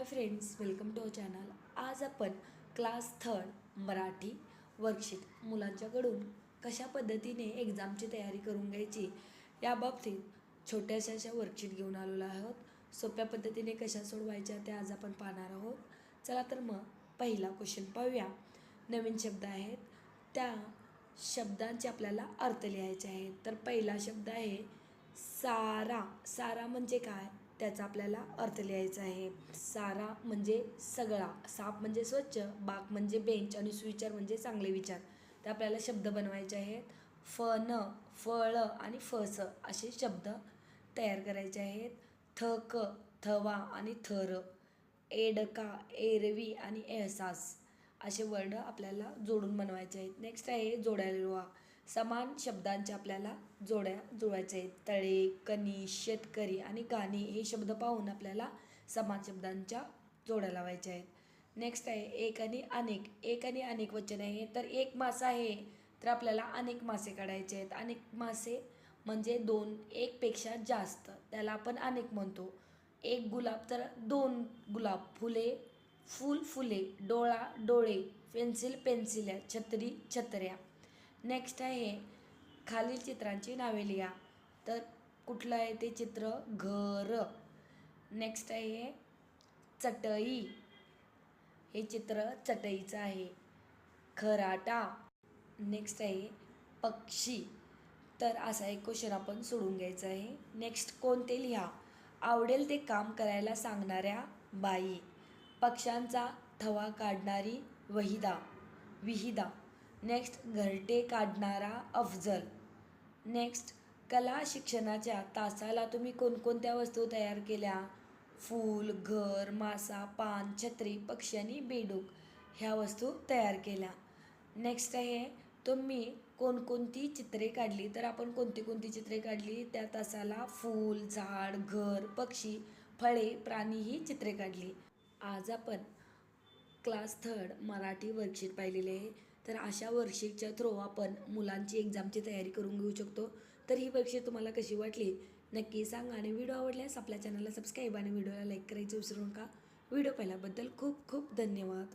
Hi friends welcome to our channel. आज आपण class third Marathi worksheet मुलांच्याकडून कशा पद्धतीने एक्झामची तयारी करून घ्यायची या बाबतीत छोट्याशा अशा वर्कशीट घेऊन आलेलो आहोत. सोप्या पद्धतीने कशा सोडवायच्या त्या आज आपण पाहणार आहोत. चला तर मग पहिला क्वेश्चन पाहूया. नवीन शब्द आहेत. त्या शब्दांचे आपल्याला अर्थ लिहायचे आहेत. तर पहिला शब्द आहे सारा. सारा म्हणजे काय? त्याचा आपल्याला अर्थ लिहायचा आहे. सारा म्हणजे सगळा साप म्हणजे स्वच्छ बाक म्हणजे बेंच आणि सुविचार म्हणजे चांगले विचार. ते आपल्याला शब्द बनवायचे आहेत. फन फळ आणि फस असे शब्द तयार करायचे आहेत. थक थवा आणि थर एडका एरवी आणि एहसास असे वर्ड आपल्याला जोडून बनवायचे आहेत. नेक्स्ट आहे जोड्याला समान शब्दांच्या आपल्याला जोड्या जुळवायच्या आहेत. तळे कणी शेतकरी आणि गाणी हे शब्द पाहून आपल्याला समान शब्दांच्या जोड्या लावायच्या आहेत. नेक्स्ट आहे एक आणि अनेक. एक आणि अनेक वचन आहे. तर एक मासा आहे तर आपल्याला अनेक मासे काढायचे आहेत. अनेक मासे म्हणजे दोन एकपेक्षा जास्त. त्याला आपण अनेक म्हणतो. एक गुलाब तर दोन गुलाब फुले फूल फुले डोळा डोळे पेन्सिल पेन्सिल्या छत्री छत्र्या. नेक्स्ट आहे खालील चित्रांची नावे लिहा. तर कुठलं आहे ते चित्र? घर. नेक्स्ट आहे चटई. हे चित्र चटईचं आहे. खराटा. नेक्स्ट आहे पक्षी. तर असा एक क्वेश्चन आपण सोडून घ्यायचा आहे. नेक्स्ट कोणते लिहा? आवडेल ते काम करायला सांगणाऱ्या बाई. पक्ष्यांचा थवा काढणारी वहिदा. विहिदा. नेक्स्ट घरटे काढणारा अफजल. नेक्स्ट कला शिक्षणाच्या तासाला तुम्ही कोणकोणत्या वस्तू तयार केल्या? फूल घर मासा पान छत्री पक्षी आणि बेडूक ह्या वस्तू तयार केल्या. नेक्स्ट आहे तुम्ही कोणकोणती चित्रे काढली? तर आपण कोणती कोणती चित्रे काढली? त्या तासाला फूल झाड घर पक्षी फळे प्राणी ही चित्रे काढली. आज आपण क्लास थर्ड मराठी वर्कशीट पाहिलेली आहे. तर अशा वर्कशीटच्या थ्रू आपण मुलांची एक्झामची तयारी करून घेऊ शकतो. तर ही वर्कशीट तुम्हाला कशी वाटली नक्की सांगा. आणि व्हिडिओ आवडल्यास आपल्या चॅनलला सबस्क्राईब आणि व्हिडिओला लाईक करायचं विसरू नका. व्हिडिओ पाहिल्याबद्दल खूप खूप धन्यवाद.